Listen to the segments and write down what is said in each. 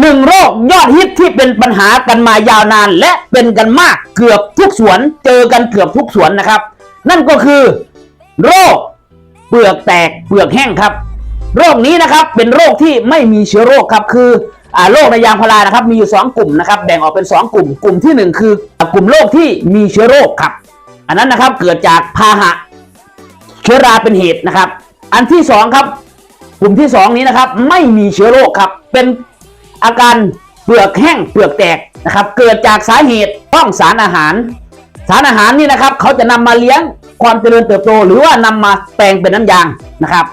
หนึ่งโรคยอดฮิตที่เป็นปัญหากันมายาวนาน และเป็นกันมากเกือบทุกสวน เจอกันเกือบทุกสวนนะครับ นั่นก็คือ โรคเปลือกแตกเปลือกแห้งครับ โรคนี้นะครับเป็นโรคที่ไม่มีเชื้อโรคครับคืออโรคในยางพารานะครับมีอยู่สองกลุ่มนะครับแบ่งออกเป็นสองกลุ่ม กลุ่มที่หนึ่งคือกลุ่มโรคที่มีเชื้อโรคครับ อันนั้นนะครับเกิดจากพาหะเชื้อราเป็นเหตุนะครับ อันที่สองครับกลุ่มที่สองนี้นะครับไม่มีเชื้อโรคครับเป็น อาการเปลือกแห้งเปลือกแตกนะครับ เกิดจากสาเหตุต้องสารอาหาร สารอาหารนี่นะครับ เขาจะนำมาเลี้ยงความเจริญเติบโต หรือว่านำมาแปลงเป็นน้ำยางนะครับ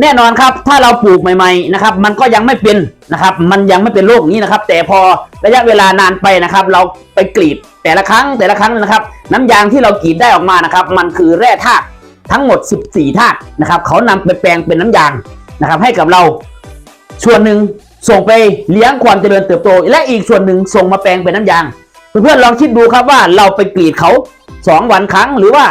แน่นอนครับถ้าเราปลูกใหม่ๆนะครับ มันก็ยังไม่เป็นนะครับ มันยังไม่เป็นโรคนี้นะครับ แต่พอระยะเวลานานไปนะครับ เราไปกรีดแต่ละครั้งแต่ละครั้งนะครับ น้ำยางที่เรากรีดได้ออกมานะครับ มันคือแร่ธาตุทั้งหมด 14ธาตุนะครับ เขานำไปแปลงเป็นน้ำยางนะครับ ให้กับเราส่วนหนึ่ง ส่งไปเลี้ยงความเจริญเติบโต และอีกส่วนหนึ่งส่งมาแปลงเป็นน้ำยาง เพื่อนๆลองคิดดูครับว่าเราไปกรีดเขา 2 วันครั้ง หรือว่า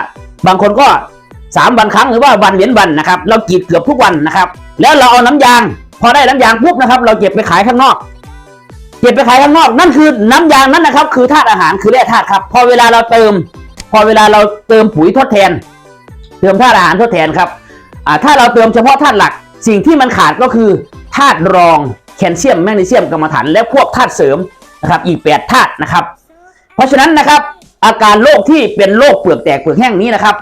บางคนก็ 3 วันครั้งหรือว่าวันเว้นวันนะครับ เรากรีดเกือบทุกวันนะครับ แล้วเราเอาน้ำยาง พอได้น้ำยางปุ๊บนะครับ เราเก็บไปขายข้างนอก เก็บไปขายข้างนอก นั่นคือน้ำยางนั้นนะครับ คือธาตุอาหารคือแร่ธาตุครับ พอเวลาเราเติม พอเวลาเราเติมปุ๋ยทดแทน เติมธาตุอาหารทดแทนครับถ้าเราเติมเฉพาะธาตุหลัก สิ่งที่มันขาดก็คือธาตุรอง แคลเซียมแมกนีเซียมกรรมฐานและพวกธาตุเสริมนะครับอีก 8 ธาตุนะครับ เพราะฉะนั้นนะครับอาการโรคที่เป็นโรคเปลือกแตกเปลือกแห้งนี้นะครับ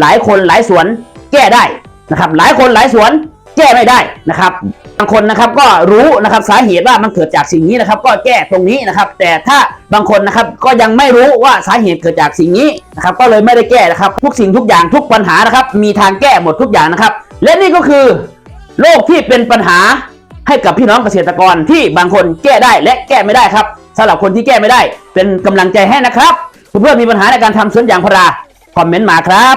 หลายคนหลายสวนแก้ได้นะครับ หลายคนหลายสวนแก้ไม่ได้นะครับบางคนนะครับก็รู้นะครับสาเหตุว่ามันเกิดจากสิ่งนี้นะครับ ก็แก้ตรงนี้นะครับ แต่ถ้าบางคนนะครับก็ยังไม่รู้ว่าสาเหตุเกิดจากสิ่งนี้นะครับ ก็เลยไม่ได้แก้นะครับ ทุกสิ่งทุกอย่างทุกปัญหานะครับ มีทางแก้หมดทุกอย่างนะครับ และนี่ก็คือโรคที่เป็นปัญหา ให้กับพี่น้องเกษตรกรที่บางคนแก้ได้และแก้ไม่ได้ครับสำหรับคนที่แก้ไม่ได้ เป็นกำลังใจให้นะครับเพื่อนๆมีปัญหาในการทำสวนยางพาราคอมเมนต์มาครับ